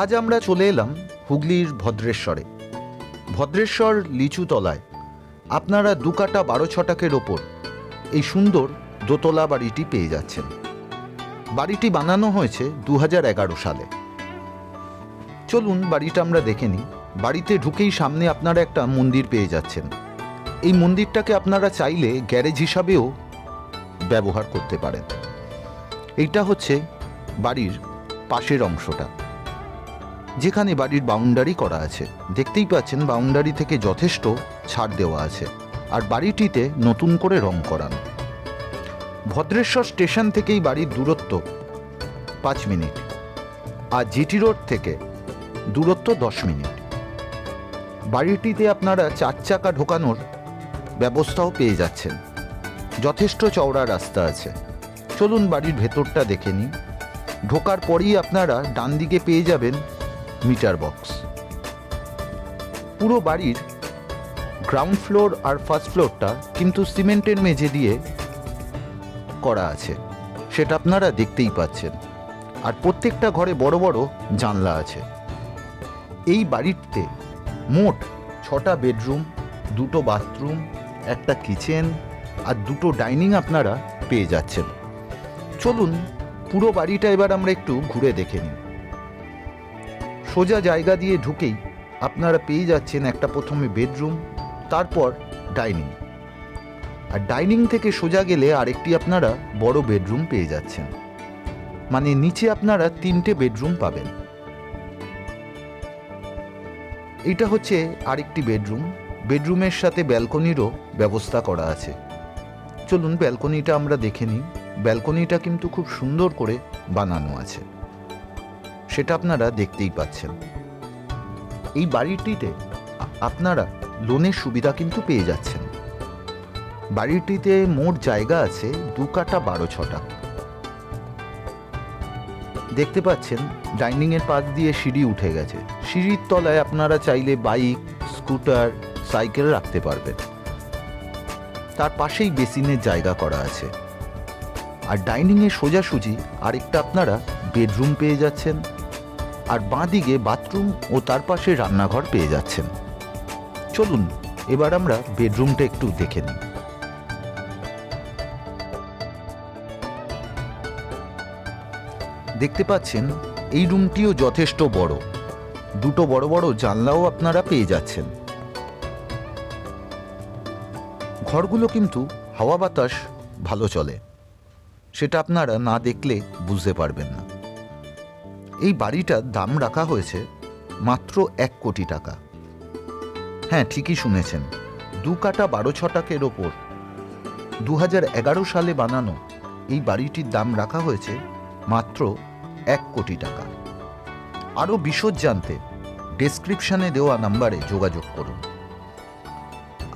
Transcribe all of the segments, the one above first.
আজ আমরা চলে এলাম হুগলির ভদ্রেশ্বরে। ভদ্রেশ্বর লিচুতলায়। আপনারা দু কাটা বারো ছটাকের ওপর এই সুন্দর দোতলা বাড়িটি পেয়ে যাচ্ছেন। বাড়িটি বানানো হয়েছে দু সালে। চলুন বাড়িটা আমরা দেখে নিই। বাড়িতে ঢুকেই সামনে আপনারা একটা মন্দির পেয়ে যাচ্ছেন। এই মন্দিরটাকে আপনারা চাইলে গ্যারেজ হিসাবেও ব্যবহার করতে পারেন। এইটা হচ্ছে বাড়ির পাশের অংশটা। যেখানে বাড়ির বাউন্ডারি করা আছে। দেখতেই পাচ্ছেন বাউন্ডারি থেকে যথেষ্ট ছাড় দেওয়া আছে আর বাড়িটিতে নতুন করে রং করানো। ভদ্রেশ্বর স্টেশন থেকেই বাড়ির দূরত্ব পাঁচ মিনিট আর জিটি রোড থেকে দূরত্ব দশ মিনিট। বাড়িটিতে আপনারা চার চাকা ঢোকানোর ব্যবস্থাও পেয়ে যাচ্ছেন। যথেষ্ট চওড়া রাস্তা আছে। চলুন বাড়ির ভেতরটা দেখে নিই। ঢোকার পরেই আপনারা ডান দিকে পেয়ে যাবেন মিটার বক্স। পুরো বাড়ির গ্রাউন্ড ফ্লোর আর ফার্স্ট ফ্লোরটা কিন্তু সিমেন্টের মেঝে দিয়ে করা আছে। সেটা আপনারা দেখতেই পাচ্ছেন। আর প্রত্যেকটা ঘরে বড় বড় জানলা আছে। এই বাড়িতে মোট ছটা বেডরুম, দুটো বাথরুম, একটা কিচেন আর দুটো ডাইনিং আপনারা পেয়ে যাচ্ছেন। চলুন পুরো বাড়িটা এবার আমরা একটু ঘুরে দেখে নিই। সোজা জায়গা দিয়ে ঢুকেই আপনারা পেয়ে যাচ্ছেন একটা প্রথমে বেডরুম, তারপর ডাইনিং। আর ডাইনিং থেকে সোজা গেলে আরেকটি আপনারা বড় বেডরুম পেয়ে যাচ্ছেন। মানে নিচে আপনারা তিনটে বেডরুম পাবেন। এটা হচ্ছে আরেকটি বেডরুম। বেডরুমের সাথে ব্যালকনিরও ব্যবস্থা করা আছে। চলুন ব্যালকনিটা আমরা দেখে নিই। ব্যালকনিটা কিন্তু খুব সুন্দর করে বানানো আছে। সেটা আপনারা দেখতেই পাচ্ছেন। এই বাড়িটিতে আপনারা লোনের সুবিধা কিন্তু পেয়ে যাচ্ছেন। বাড়িটিতে মোট জায়গা আছে দু কাটা বারো ছটা। দেখতে পাচ্ছেন ডাইনিংয়ের পাশ দিয়ে সিঁড়ি উঠে গেছে। সিঁড়ির তলায় আপনারা চাইলে বাইক, স্কুটার, সাইকেল রাখতে পারবেন। তার পাশেই বেসিনের জায়গা করা আছে। আর ডাইনিংয়ে সোজাসুজি আরেকটা আপনারা বেডরুম পেয়ে যাচ্ছেন। আর বাঁদিকে বাথরুম ও তার পাশে রান্নাঘর পেয়ে যাচ্ছেন। চলুন, এবার আমরা বেডরুমটা একটু দেখে নিই। দেখতে পাচ্ছেন, এই রুমটিও যথেষ্ট বড়। দুটো বড় বড় জানলাও আপনারা পেয়ে যাচ্ছেন। ঘরগুলো কিন্তু হাওয়া বাতাস, ভালো চলে। সেটা আপনারা না দেখলে বুঝতে পারবেন না। এই বাড়িটার দাম রাখা হয়েছে মাত্র এক কোটি টাকা। হ্যাঁ ঠিকই শুনেছেন। দু কাটা বারো ছটাকের ওপর। দু সালে বানানো এই বাড়িটির দাম রাখা হয়েছে মাত্র এক কোটি টাকা। আরও বিশদ জানতে ডেসক্রিপশনে দেওয়া নাম্বারে যোগাযোগ করুন।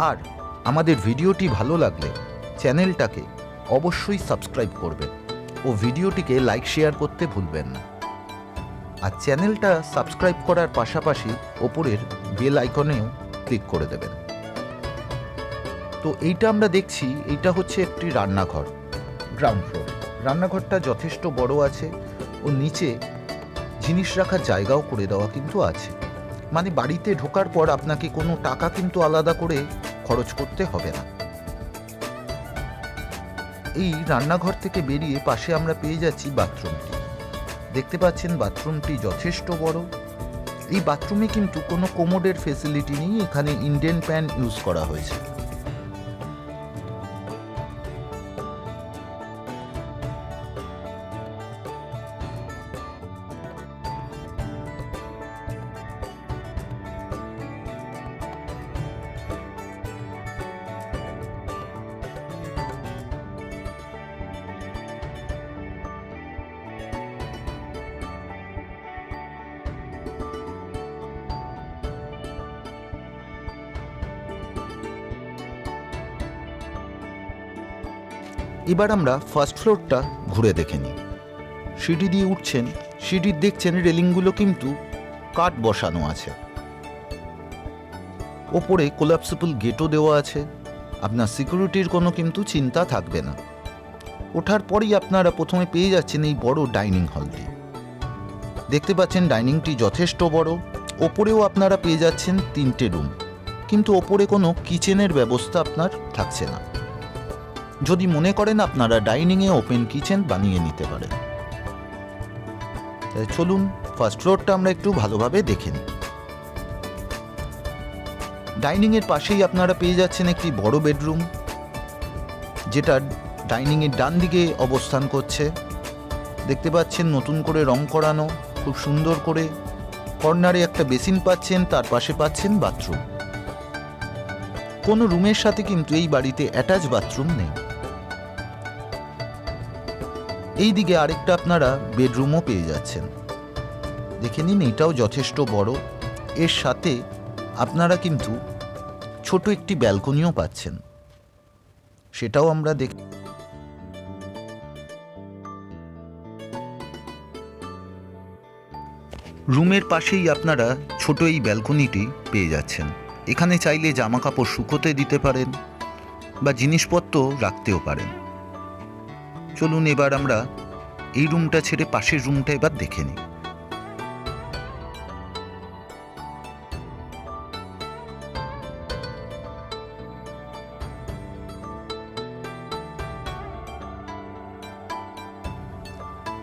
আর আমাদের ভিডিওটি ভালো লাগলে চ্যানেলটাকে অবশ্যই সাবস্ক্রাইব করবেন ও ভিডিওটিকে লাইক, শেয়ার করতে ভুলবেন না। আর চ্যানেলটা সাবস্ক্রাইব করার পাশাপাশি ওপরের বেল আইকনেও ক্লিক করে দেবেন। তো এইটা আমরা দেখছি, এইটা হচ্ছে একটি রান্নাঘর, গ্রাউন্ড ফ্লোর। রান্নাঘরটা যথেষ্ট বড় আছে ও নিচে জিনিস রাখার জায়গাও করে দেওয়া কিন্তু আছে। মানে বাড়িতে ঢোকার পর আপনাকে কোনো টাকা কিন্তু আলাদা করে খরচ করতে হবে না। এই রান্নাঘর থেকে বেরিয়ে পাশে আমরা পেয়ে যাচ্ছি বাথরুমটি। দেখতে পাচ্ছেন বাথরুমটি যথেষ্ট বড়। এই বাথরুমে কিন্তু কোনো কোমোডের ফেসিলিটি নেই। এখানে ইন্ডিয়ান প্যান ইউজ করা হয়েছে। এবার আমরা ফার্স্ট ফ্লোরটা ঘুরে দেখে নিই। সিঁড়ি দিয়ে উঠছেন সিঁড়ির দেখছেন রেলিংগুলো কিন্তু কাঠ বসানো আছে। ওপরে কোলাপসিবল গেটও দেওয়া আছে। আপনার সিকিউরিটির কোনো কিন্তু চিন্তা থাকবে না। ওঠার পরেই আপনারা প্রথমে পেয়ে যাচ্ছেন এই বড় ডাইনিং হলটি দেখতে পাচ্ছেন ডাইনিংটি যথেষ্ট বড়। ওপরেও আপনারা পেয়ে যাচ্ছেন তিনটে রুম কিন্তু ওপরে কোনো কিচেনের ব্যবস্থা আপনার থাকছে না। যদি মনে করেন আপনারা ডাইনিংয়ে ওপেন কিচেন বানিয়ে নিতে পারেন। চলুন, ফার্স্ট ফ্লোরটা আমরা একটু ভালোভাবে দেখে নিই। ডাইনিংয়ের পাশেই আপনারা পেয়ে যাচ্ছেন একটি বড় বেডরুম, যেটা ডাইনিংয়ের ডান দিকে অবস্থান করছে। দেখতে পাচ্ছেন নতুন করে রং করানো, খুব সুন্দর করে কর্নারে একটা বেসিন পাচ্ছেন, তার পাশে পাচ্ছেন বাথরুম। কোনো রুমের সাথে কিন্তু এই বাড়িতে অ্যাটাচ বাথরুম নেই। এই দিকে আরেকটা আপনারা বেডরুমও পেয়ে যাচ্ছেন। দেখে নিন, এটাও যথেষ্ট বড়। এর সাথে আপনারা কিন্তু ছোট একটি ব্যালকনিও পাচ্ছেন। সেটাও আমরা দেখ রুমের পাশেই আপনারা ছোট এই ব্যালকনিটি পেয়ে যাচ্ছেন। এখানে চাইলে জামা কাপড় শুকোতে দিতে পারেন বা জিনিসপত্র রাখতেও পারেন। চলুন এবার আমরা এই রুমটা ছেড়ে পাশের রুমটা এবার দেখে নিই।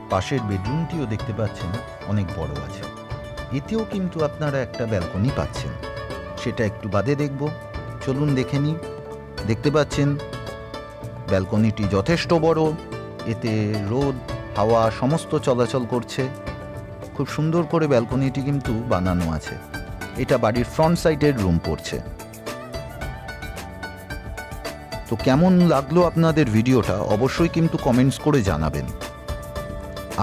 পাশের বেডরুমটিও দেখতে পাচ্ছেন, অনেক বড় আছে। এতেও কিন্তু আপনারা একটা ব্যালকনি পাচ্ছেন। সেটা একটু বাদে দেখব। চলুন দেখে নিই। দেখতে পাচ্ছেন, ব্যালকনিটি যথেষ্ট বড়। এতে রোদ, হাওয়া, সমস্ত চলাচল করছে। খুব সুন্দর করে ব্যালকনিটি কিন্তু বানানো আছে। এটা বাড়ির ফ্রন্ট সাইডের রুম পড়ছে। তো কেমন লাগল আপনাদের ভিডিওটা অবশ্যই কিন্তু কমেন্টস করে জানাবেন।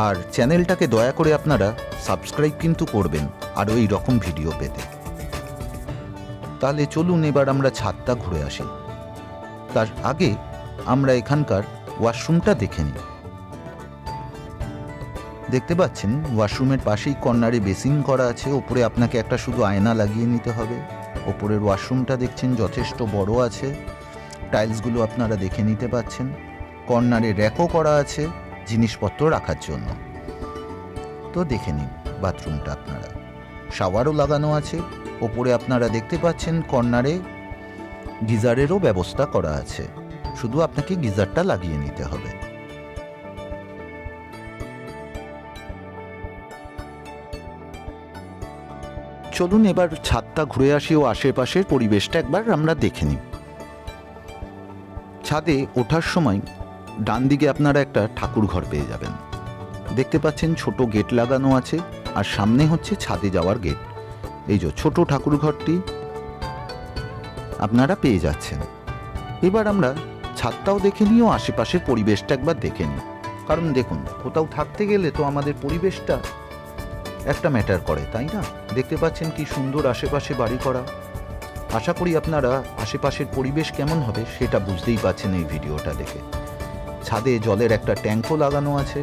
আর চ্যানেলটাকে দয়া করে আপনারা সাবস্ক্রাইব কিন্তু করবেন আরও এই রকম ভিডিও পেতে। তাহলে চলুন এবার আমরা ছাদটা ঘুরে আসি। তার আগে আমরা এখানকার ওয়াশরুমটা দেখে নিই দেখতে পাচ্ছেন, ওয়াশরুমের পাশেই কর্নারে বেসিন করা আছে, ওপরে আপনাকে একটা শুধু আয়না লাগিয়ে নিতে হবে। ওপরের ওয়াশরুমটা দেখছেন যথেষ্ট বড় আছে, টাইলসগুলো আপনারা দেখে নিতে পাচ্ছেন। কর্নারে র্যাকও করা আছে, জিনিসপত্র রাখার জন্য। তো দেখে নিন বাথরুমটা আপনারা। শাওয়ারও লাগানো আছে, ওপরে আপনারা দেখতে পাচ্ছেন কর্নারে গিজারেরও ব্যবস্থা করা আছে। শুধু আপনাকে গিজারটা লাগিয়ে নিতে হবে। চলুন এবার ছাদটা ঘুরে আসি ও আশেপাশের পরিবেশটা একবার আমরা দেখে নিই। ছাদে ওঠার সময় ডান দিকে আপনারা একটা ঠাকুর ঘর পেয়ে যাবেন। দেখতে পাচ্ছেন ছোট গেট লাগানো আছে আর সামনে হচ্ছে ছাদে যাওয়ার গেট। এই যে ছোট ঠাকুর ঘরটি আপনারা পেয়ে যাচ্ছেন। এবার আমরা ছাদটাও দেখে নিই ও আশেপাশের পরিবেশটা একবার দেখে নিই কারণ দেখুন, কোথাও থাকতে গেলে তো আমাদের পরিবেশটা একটা ম্যাটার করে, তাই না? দেখতে পাচ্ছেন কি সুন্দর আশেপাশে বাড়ি করা। আশা করি আপনারা আশেপাশের পরিবেশ কেমন হবে সেটা বুঝতেই পাচ্ছেন এই ভিডিওটা দেখে। ছাদে জলের একটা ট্যাঙ্কও লাগানো আছে,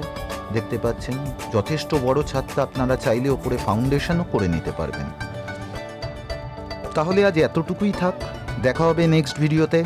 দেখতে পাচ্ছেন। যথেষ্ট বড় ছাদটা আপনারা চাইলে ওপরে ফাউন্ডেশনও করে নিতে পারবেন। তাহলে আজ এতটুকুই থাক, দেখা হবে নেক্সট ভিডিওতে